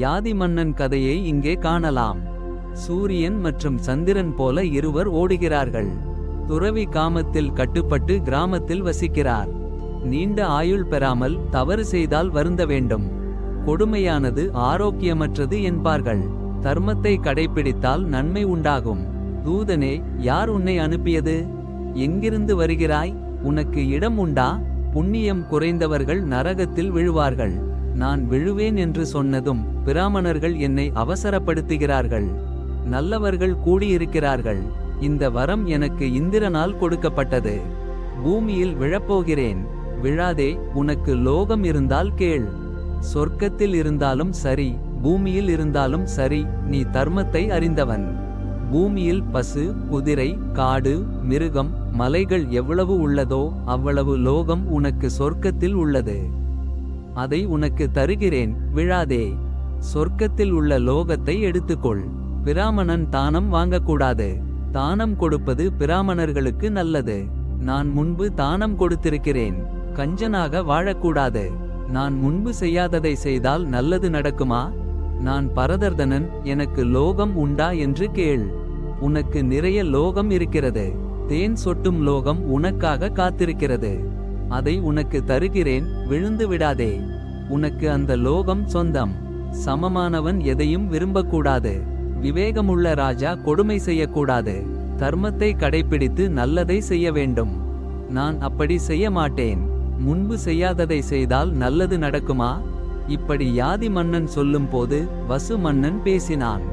யாதி மன்னன் கதையை இங்கே காணலாம். சூரியன் மற்றும் சந்திரன் போல இருவர் ஓடுகிறார்கள். துறவி காமத்தில் கட்டுப்பட்டு கிராமத்தில் வசிக்கிறார். நீண்ட ஆயுள் பெறாமல் தவறு செய்தால் வருந்த வேண்டும். கொடுமையானது ஆரோக்கியமற்றது என்பார்கள். தர்மத்தை கடைப்பிடித்தால் நன்மை உண்டாகும். தூதனே யார் உன்னை அனுப்பியது? எங்கிருந்து வருகிறாய்? உனக்கு இடம் உண்டா? புண்ணியம் குறைந்தவர்கள் நரகத்தில் விழுவார்கள். நான் விழுவேன் என்று சொன்னதும் பிராமணர்கள் என்னை அவசரப்படுத்துகிறார்கள். நல்லவர்கள் கூடியிருக்கிறார்கள். இந்த வரம் எனக்கு இந்திரனால் கொடுக்கப்பட்டது. பூமியில் விழப்போகிறேன். விழாதே உனக்கு லோகம் இருந்தால் கேள். சொர்க்கத்தில் இருந்தாலும் சரி பூமியில் இருந்தாலும் சரி நீ தர்மத்தை அறிந்தவன். பூமியில் பசு குதிரை காடு மிருகம் மலைகள் எவ்வளவு உள்ளதோ அவ்வளவு லோகம் உனக்கு சொர்க்கத்தில் உள்ளது. அதை உனக்கு தருகிறேன் விழாதே. சொர்க்கத்தில் உள்ள லோகத்தை எடுத்துக்கொள். பிராமணன் தானம் வாங்கக்கூடாது. தானம் கொடுப்பது பிராமணர்களுக்கு நல்லது. நான் முன்பு தானம் கொடுத்திருக்கிறேன் கஞ்சனாக வாழக்கூடாது. நான் முன்பு செய்யாததை செய்தால் நல்லது நடக்குமா? நான் பரதர்தனன் எனக்கு லோகம் உண்டா என்று கேள். உனக்கு நிறைய லோகம் இருக்கிறது. தேன் சொட்டும் லோகம் உனக்காக காத்திருக்கிறது. அதை உனக்கு தருகிறேன் விழுந்து விடாதே. உனக்கு அந்த லோகம் சொந்தம். சமமானவன் எதையும் விரும்பக்கூடாது. விவேகமுள்ள ராஜா கொடுமை செய்யக்கூடாது. தர்மத்தை கடைப்பிடித்து நல்லதை செய்ய வேண்டும். நான் அப்படி செய்ய மாட்டேன். முன்பு செய்யாததை செய்தால் நல்லது நடக்குமா? இப்படி யாதி மன்னன் சொல்லும்போது வசு மன்னன் பேசினான்.